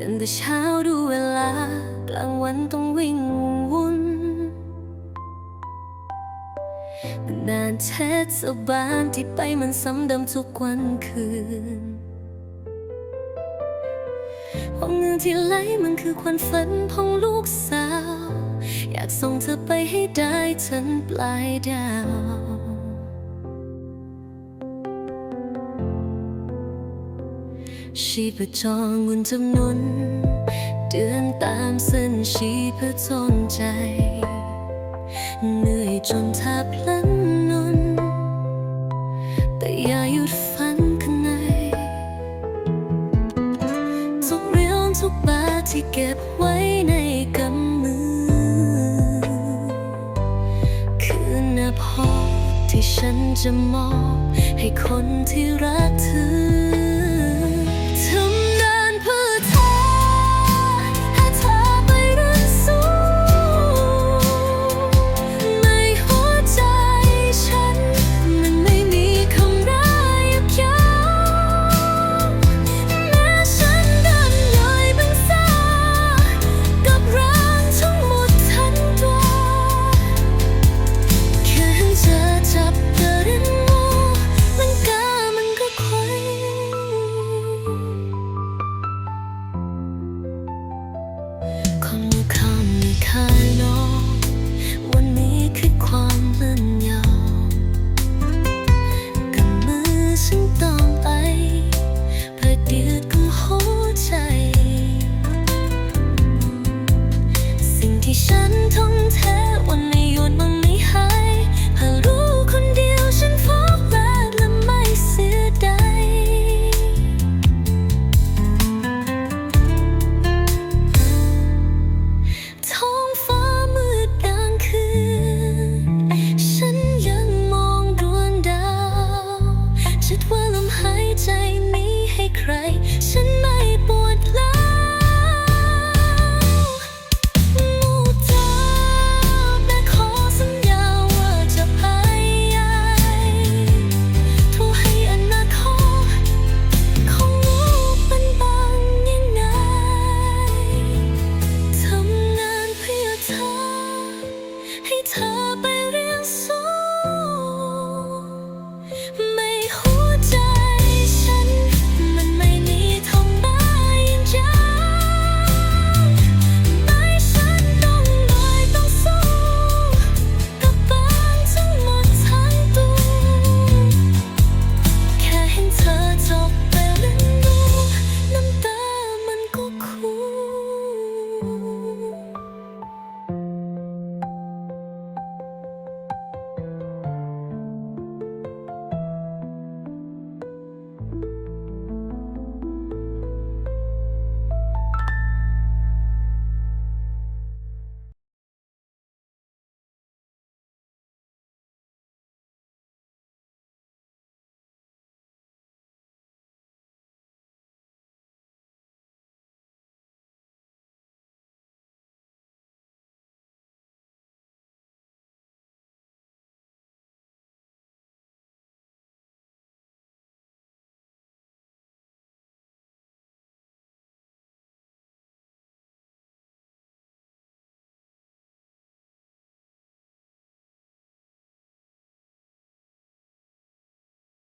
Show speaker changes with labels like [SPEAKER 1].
[SPEAKER 1] กันแต่เช้าดูเวลา กลางวันต้องวิ่งวุ่นนานเทศบาลที่ไปมันซ้ำเดิมทุกวันคืนว่าเงินที่ไหลมันคือความฝันของลูกสาว อยากส่งเธอไปให้ได้ถึงปลายดาว ชีพจรหมุนจำนวนเดือนตามเส้นชีพจรใจ เหนื่อยจนแทบลันนนแต่อย่าหยุดฝันข้างในทุกเรื่องทุกบาทที่เก็บไว้ในกำมือ คือน้าพอที่ฉันจะมอบให้คนที่รักเธอ ฉันทุ่มเทวันไม่หยุดมันไม่หายหารู้คนเดียวฉันพบแลดและไม่เสียดาท้องฟ้ามืดกลางคืน ฉันยังมองดวงดาวชัดว่าลมหายใจนี้ให้ใคร